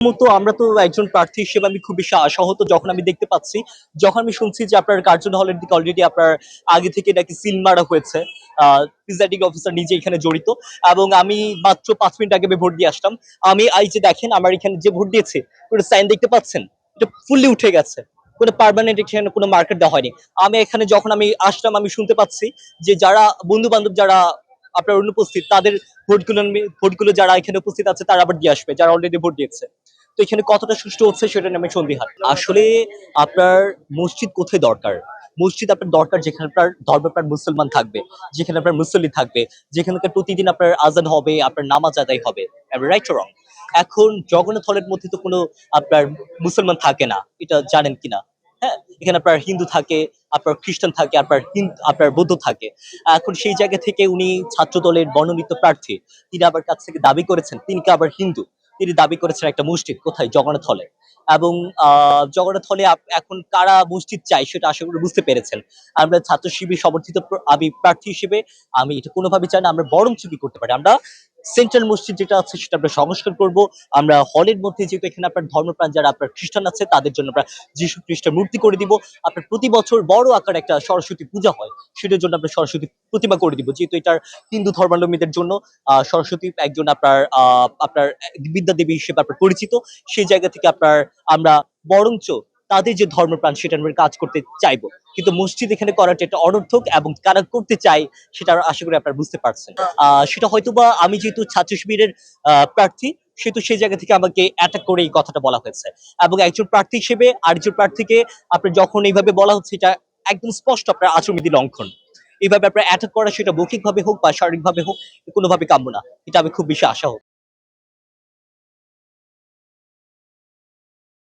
মতো আমরা তো একজন প্রার্থী হিসেবে আমি খুব বেশি আশাহত যখন আমি দেখতে পাচ্ছি। যখন আমি শুনছি যে আপনার কার্জন হলের দিকে অলরেডি আপনার আগে থেকে নাকি সিল মারা হয়েছে প্রিজাইডিং অফিসার নিজে এখানে জড়িত এবং আমি মাত্র পাঁচ মিনিট আগে ভোট দিয়ে আসলাম। আমি, এই যে দেখেন, আমার এখানে যে ভোট দিয়েছে, কোনো সাইন দেখতে পাচ্ছেন? এটা ফুললি উঠে গেছে। কোনো পার্মানেন্ট এখানে কোনো মার্কেট দেওয়া হয়নি। আমি এখানে যখন আমি আসলাম, আমি শুনতে পাচ্ছি যে যারা বন্ধু বান্ধব যারা আপনার অনুপস্থিত তাদের ভোটগুলো ভোটগুলো যারা এখানে উপস্থিত আছে, তারা আবার দিয়ে আসবে, যারা অলরেডি ভোট দিয়েছে। তো এখানে কতটা সুষ্ঠু হচ্ছে সেটা নিয়ে আমি সন্দিহান। আসলে আপনার মসজিদ কোথায় দরকার? মসজিদ আপনার দরকার যেখানে আপনার ধর্মে আপনার মুসলমান থাকবে, যেখানে আপনার মুসল্লি থাকবে যেখানে আপনার প্রতিদিন আপনার আজান হবে, আপনার নামাজ আদায় হবে। রাইট রং এখন জগন্নাথ হলের মধ্যে তো কোনো আপনার মুসলমান থাকে না, এটা জানেন কিনা? হ্যাঁ এখানে আপনার হিন্দু থাকে আপনার খ্রিস্টান থাকে আপনার হিন্দু আপনার বৌদ্ধ থাকে। এখন সেই জায়গা থেকে উনি ছাত্র দলের মনোনীত প্রার্থী। তিনি আবার কাছ থেকে দাবি করেছেন তিনি আবার হিন্দু? তিনি দাবি করেছেন একটা মসজিদ কোথায়? জগন্নাথ হলে। এবং আহ, জগন্নাথ হলে এখন কারা মসজিদ চাই সেটা আশা করি বুঝতে পেরেছেন। আমরা ছাত্র শিবির সমর্থিত আমি প্রার্থী হিসেবে আমি এটা কোনোভাবে চাই না আমরা বরং কি করতে পারি? আমরা সেন্ট্রাল মসজিদ যেটা আছে সেটা আমরা সংস্কার করব। আমরা হলের মধ্যে যেহেতু এখানে আপনার ধর্মপ্রাণ যারা আপনার খ্রিস্টান আছে, তাদের জন্য আমরা যিশু খ্রিস্টের মূর্তি করে দিব। আপনার প্রতি বছর বড় আকার একটা সরস্বতী পূজা হয়, সেটার জন্য আমরা সরস্বতী প্রতিমা করে দিব, যেহেতু এটার হিন্দু ধর্মাবলম্বীদের জন্য সরস্বতী একজন আপনার আপনার বিদ্যা দেবী হিসেবে আপনার পরিচিত। সেই জায়গা থেকে আপনার আমরা বরঞ্চ তাদের যে ধর্মপ্রাণ সেটা আমরা কাজ করতে চাইব। কিন্তু মসজিদ এখানে করাটা একটা অনর্থক এবং কারা করতে চাই সেটা আশা করি আপনারা বুঝতে পারছেন। আহ, সেটা হয়তোবা আমি যেহেতু ছাত্র শিবিরের প্রার্থী সেহেতু সেই জায়গা থেকে আমাকে অ্যাটাক করে এই কথাটা বলা হয়েছে। এবং একজন প্রার্থী হিসেবে আরেকজন প্রার্থীকে আপনার যখন এইভাবে বলা হচ্ছে এটা একদম স্পষ্ট আপনার আচরণবিধি লঙ্ঘন। এইভাবে আপনার অ্যাটাক করা সেটা মৌখিকভাবে হোক বা শারীরিকভাবে হোক কোনোভাবে কাম্য না। এটা আমি খুব বেশি আশা